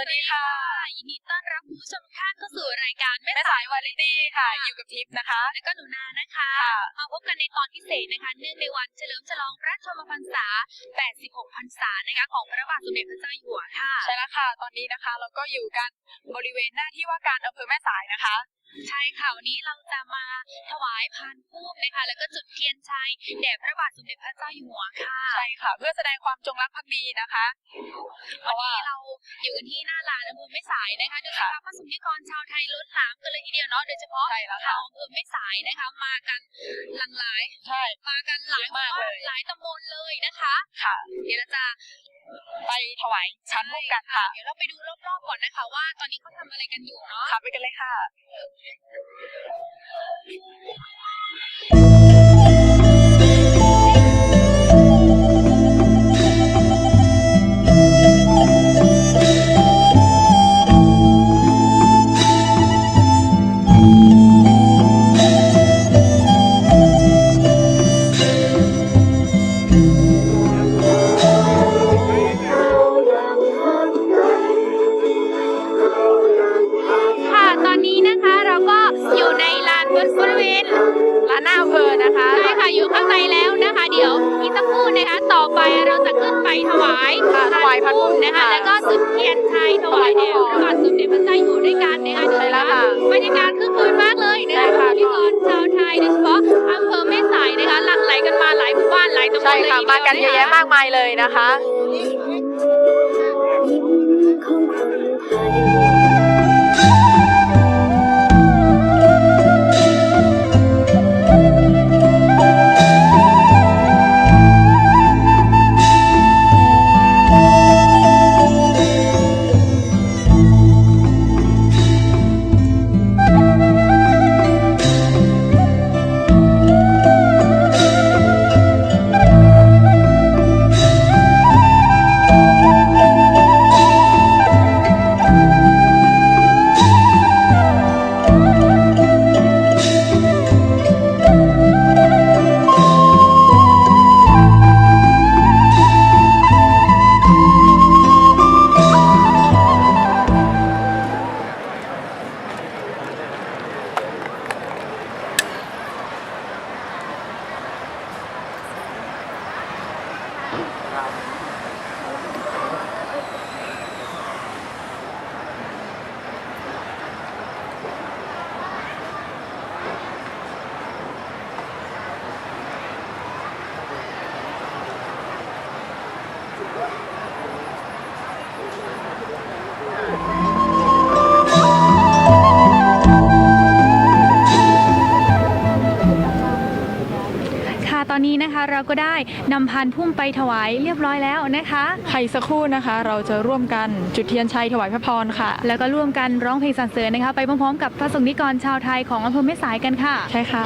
สวัสดีค่ะ ยินดีต้อนรับคุณผู้ชมทุกท่านเข้าสู่รายการแม่แม่สายวาไรตี้ค่ะ อยู่กับทิพย์นะคะ และก็หนูนานะคะค่ะมาพบกันในตอนพิเศษนะคะ เนื่องในวันเฉลิมฉลองพระชนมพรรษา 86 พรรษานะคะของพระบาทสมเด็จพระเจ้าอยู่หัวค่ะ ใช่แล้วค่ะ ตอนนี้นะคะเราก็อยู่กันบริเวณหน้าที่ว่าการอำเภอแม่สายนะคะ ใช่ค่ะวันนี้เราจะมาถวายพานพุ่มนะคะแล้วก็จุดเทียนชัยแด่พระบาทสมเด็จพระเจ้าอยู่หัวค่ะ ใช่ค่ะ เพื่อแสดงความจงรักภักดีนะคะ เพวันราะว่านี้เราอยู่กันที่หน้าลานอำเภอแม่สายนะคะโดยเฉพาะพระสงฆ์นิกรชาวไทยล้นหลามกันเลยทีเดียวเนาะโดยเฉพาะใช่แล้วชาค่ะ วอำเภอแม่สายนะคะ มากันหลั่งไหลใช่ มากันหลายหมากบ้เลนยหลายตำบลเลยนะคะ ค่ะ เดี๋ยวเราจะไปถวายชั้นพุ่มกันค่ะ เดี๋ยวเราไปดูรอบๆก่อนนะคะ ว่าตอนนี้เขาทำอะไรกันอยู่เนาะค่ะไปกันเลยค่ะค่ะ ค่ะถวายพันพุ่มนะคะค่ะแล้วก็จุดเทียนชัยถวายแด่พระบาทสมเด็จพระเจ้าอยู่หัวด้วยกันนะคะใช่แล้วค่ะบรรยากาศคึกคืนมากเลยนะใช่คะค่ะพิธีกรชาวไทยโดยเฉพาะอำเภอแม่สายนะคะหลั่งไหลกันมาหลายหมู่บ้านหลายตำบลใช่เลยค่ะทีเดียวมากันเยอะแยะมากมายเลยนะคะของคนไทย นนี้นะคะเราก็ได้นำพันพุ่มไปถวายเรียบร้อยแล้วนะคะใครสักครู่นะคะ เราจะร่วมกันจุดเทียนชัยถวายพระพรค่ะ แล้วก็ร่วมกันร้องเพลงสรรเสริญนะคะ ไปพร้อมๆกับพระสงฆ์นิกรชาวไทยของอำเภอแม่สายกันค่ะ ใช่ค่ะ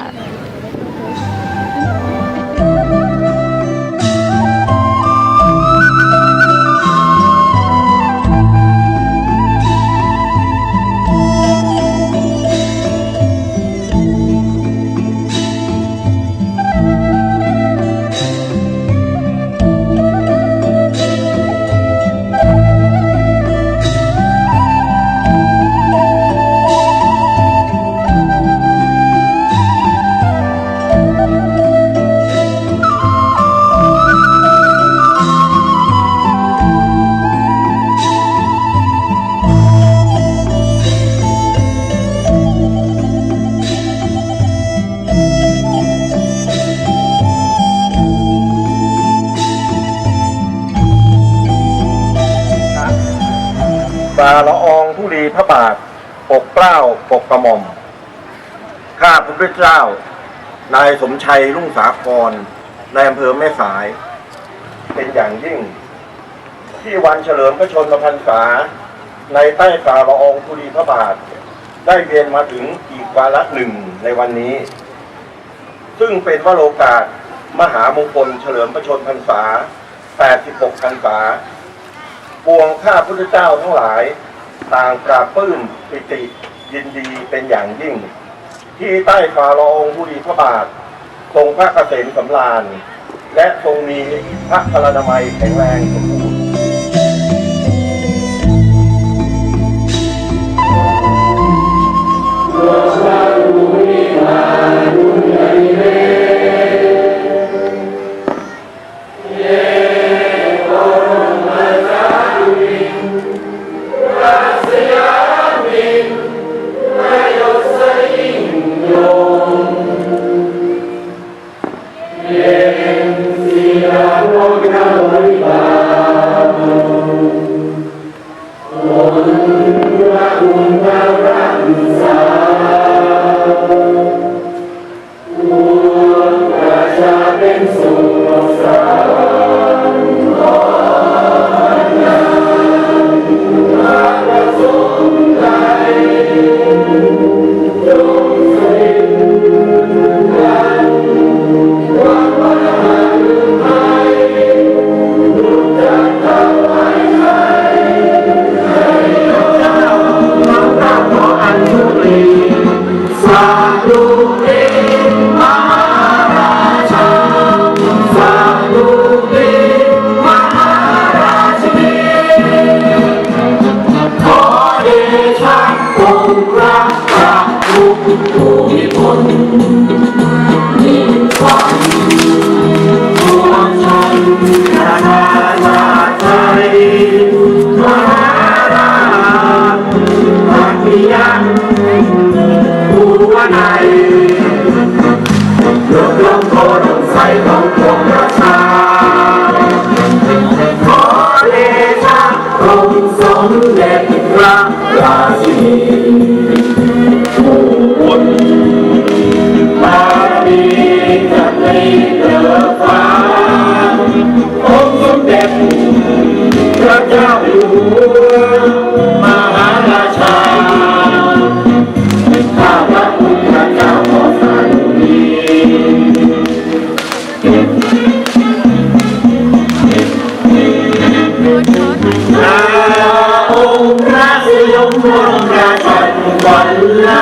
าละอองธุลีพระบาท ปกเกล้าปกกระหม่อม ข้าพระพุทธเจ้า นายสมชัยรุ่งสาครในอำเภอแม่สาย เป็นอย่างยิ่ง ที่วันเฉลิมพระชนมพรรษา ในใต้ฝ่าละอองธุลีพระบาท ได้เวียนมาถึงอีกวาระหนึ่งในวันนี้ ซึ่งเป็นวโรกาสมหามงคลเฉลิมพระชนมพรรษา 86พรรษา ปวงข้าพุทธเจ้าทั้งหลาย ต่างปราบปื้นปิติยินดีเป็นอย่างยิ่ง ที่ใต้ฝ่าละอองธุดีพระบาท ทรงพระเกษมสำราญ และทรงมีพระพลานามัยแข็งแรงสมบูรณ์ มหาราชาข้าพระพุทธเจ้าขอสาธุนีนาองค์พระสยมวรราชันวันลา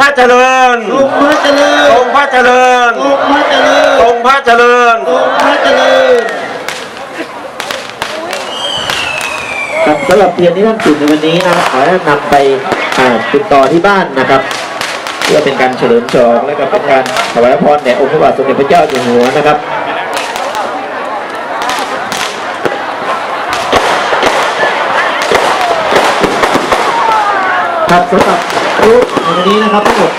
พระเจริญทรงพระเจริญทรงพระเจริญทรงพระเจริญทรงพระเจริญทรงพระเจริญครับสำหรับเทียนที่ท่านจุดในวันนี้นะครับขอให้ท่านนำไปอ่าติดต่อที่บ้านนะครับเพื่อเป็นการเฉลิมฉลองและก็เป็นการถวายพรแด่องค์พระบาทสมเด็จพระเจ้าอยู่หัวนะครับครับสำหรับ รูปในวันนี้นะครับทั้งหมด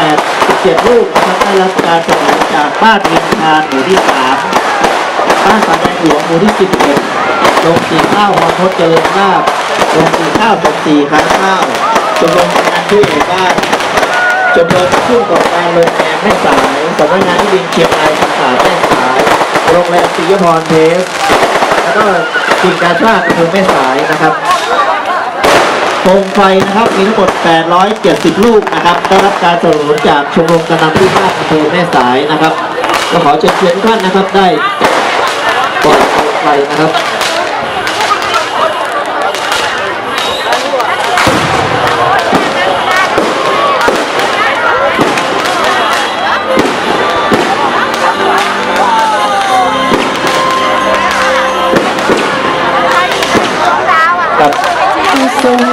8 7รูปนะครับได้รับการสนับสนุนจากบ้านวินทานหมู่ที่ 3 บ้านสายแดงหลวงหมู่ที่ 11โรงสีข้าวฮอนทศเจริญลาบโรงสีข้าวสมศรีค้างข้าวชมรมงานช่วยเหลือบ้านชมรมผู้ประกอบการโรงแรมแม่สายสำนักงานที่ดินเชียงรายสาขาแม่สายโรงแรมศรียพรเพสแล้วก็กิ่งกาชาติอำเภอแม่สายนะครับ โคมไฟนะครับมีทั้งหมด 870 ลูกนะครับได้รับการสนับสนุนจากชมรมกำนันผู้ภาคอำเภอแม่สายนะครับก็ขอเชิญชวนทุกท่านนะครับได้ปล่อยโคมไฟนะครับกับ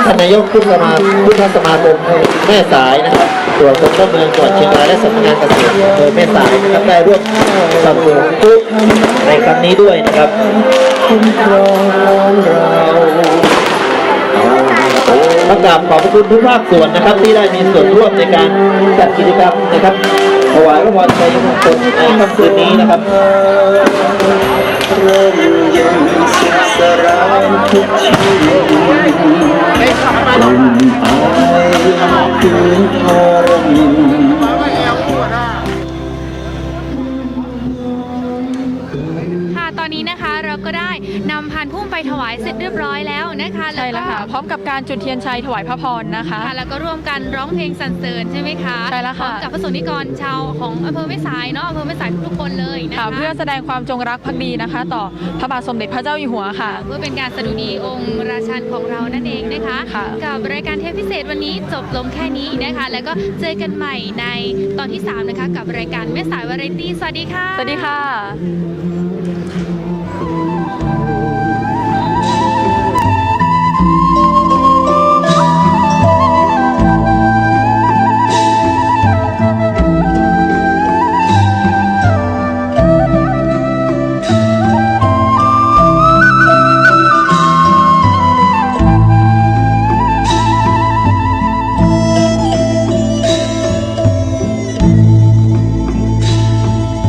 ท่านนายกพุทธสมาพุทธสมาคมแม่สายนะครับตรวคนเข้าเมืองจังหวัดเชียงรายและสำนักงานเกษตรอำเภอแม่สายนะครับได้ร่วมสนับสนุนทุกในครั้งนี้ด้วยนะครับประกราบขอบพระคุณทุกภาคส่วนนะครับ ที่ได้มีส่วนร่วมในการจัดกิจกรรมนะครับถวายพระพรชัยมงคลในค่ำคืนนี้นะครับ ค่ะ ถวายเสร็จเรียบร้อยแล้วนะคะใช่แล้วค่ะ พร้อมกับการจุดเทียนชัยถวายพระพรนะคะค่ะแล้วก็ร่วมกันร้องเพลงสรรเสริญใช่ไหมคะใช่แล้วค่ะพร้อมกับพระสงฆ์นิกรชาวของอำเภอแม่สายเนาะอำเภอแม่สายทุกๆคนเลยนะคะค่ะเพื่อแสดงความจงรักภักดีนะคะ ต่อพระบาทสมเด็จพระเจ้าอยู่หัวค่ะ เพื่อเป็นการสดุดีองค์ราชันของเรานั่นเองนะคะค่ะกับรายการเทปพิเศษวันนี้จบลงแค่นี้นะคะ แล้วก็เจอกันใหม่ในตอนที่ 3 นะคะ กับรายการแม่สายวาไรตี้สวัสดีค่ะ สวัสดีค่ะ